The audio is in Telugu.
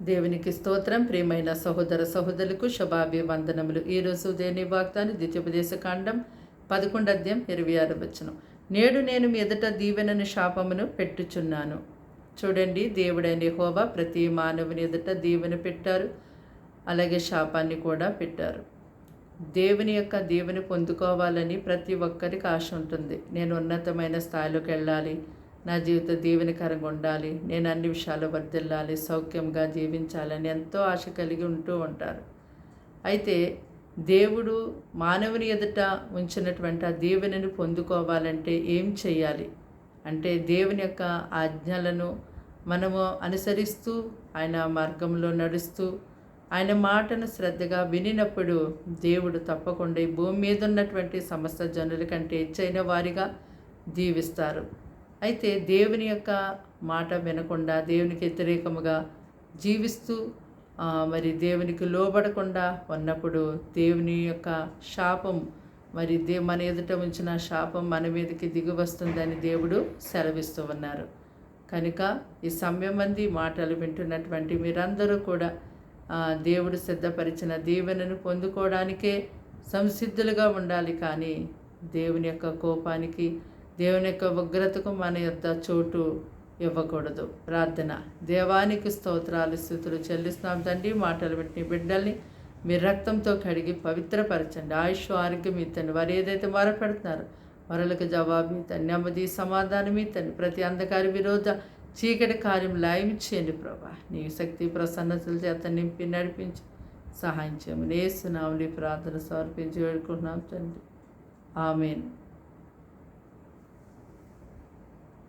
దేవునికి స్తోత్రం. ప్రియమైన సహోదర సహోదరులకు శుభాభివందనములు ఈరోజు దేని వాగ్దాని ద్వితీయోపదేశ కాండం పదకొండు అధ్యాయం ఇరవై ఆరు వచ్చును నేడు నేను మీ ఎదుట దీవెనని శాపమును పెట్టుచున్నాను. చూడండి దేవుడైన హోవా ప్రతి మానవుని ఎదుట దీవెన పెట్టారు అలాగే శాపాన్ని కూడా పెట్టారు. దేవుని యొక్క దీవెని పొందుకోవాలని ప్రతి ఒక్కరికి ఆశ ఉంటుంది. నేను ఉన్నతమైన స్థాయిలోకి వెళ్ళాలి. నా జీవిత దీవెనకరంగా ఉండాలి. నేను అన్ని విషయాలు వర్దిల్లాలి సౌఖ్యంగా జీవించాలని ఎంతో ఆశ కలిగి ఉంటూ ఉంటారు. అయితే దేవుడు మానవుని ఎదుట ఉంచినటువంటి ఆ దీవెనని పొందుకోవాలంటే ఏం చేయాలి అంటే దేవుని యొక్క ఆజ్ఞలను మనము అనుసరిస్తూ ఆయన మార్గంలో నడుస్తూ ఆయన మాటను శ్రద్ధగా వినినప్పుడు దేవుడు తప్పకుండా ఈ భూమి మీద ఉన్నటువంటి సమస్త జనుల కంటే హెచ్చైన వారిగా దీవిస్తారు. అయితే దేవుని యొక్క మాట వినకుండా దేవునికి వ్యతిరేకముగా జీవిస్తూ మరి దేవునికి లోబడకుండా ఉన్నప్పుడు దేవుని యొక్క శాపం మరి దే మన ఎదుట ఉంచిన శాపం మన మీదకి దిగి వస్తుందని దేవుడు సెలవిస్తూ ఉన్నారు. కనుక ఈ సమయమంది మాటలు వింటున్నటువంటి మీరందరూ కూడా దేవుడు సిద్ధపరిచిన దీవెనను పొందుకోవడానికే సంసిద్ధులుగా ఉండాలి. కానీ దేవుని యొక్క కోపానికి దేవుని యొక్క ఉగ్రతకు మన యొక్క చోటు ఇవ్వకూడదు. ప్రార్థన. దేవానికి స్తోత్రాలు స్థుతులు చెల్లిస్తున్నాం తండ్రి. మాటలు పెట్టిన బిడ్డల్ని మీ రక్తంతో కడిగి పవిత్రపరచండి. ఆయుష్ ఆరోగ్యం ఇద్దండి వారు ఏదైతే మొరపెడుతున్నారో వరలకు జవాబు ఇద్దండి నెమ్మది సమాధానం ఇద్దండి ప్రతి అంధకారి విరోధ చీకటి కార్యం లాయమిచ్చేయండి ప్రభా. నీ శక్తి ప్రసన్నతలు చేత నింపి నడిపించి సహాయం చేయమని ఏసునామని ప్రార్థన సమర్పించి వేడుకుంటున్నాం తండ్రి. ఆమెను.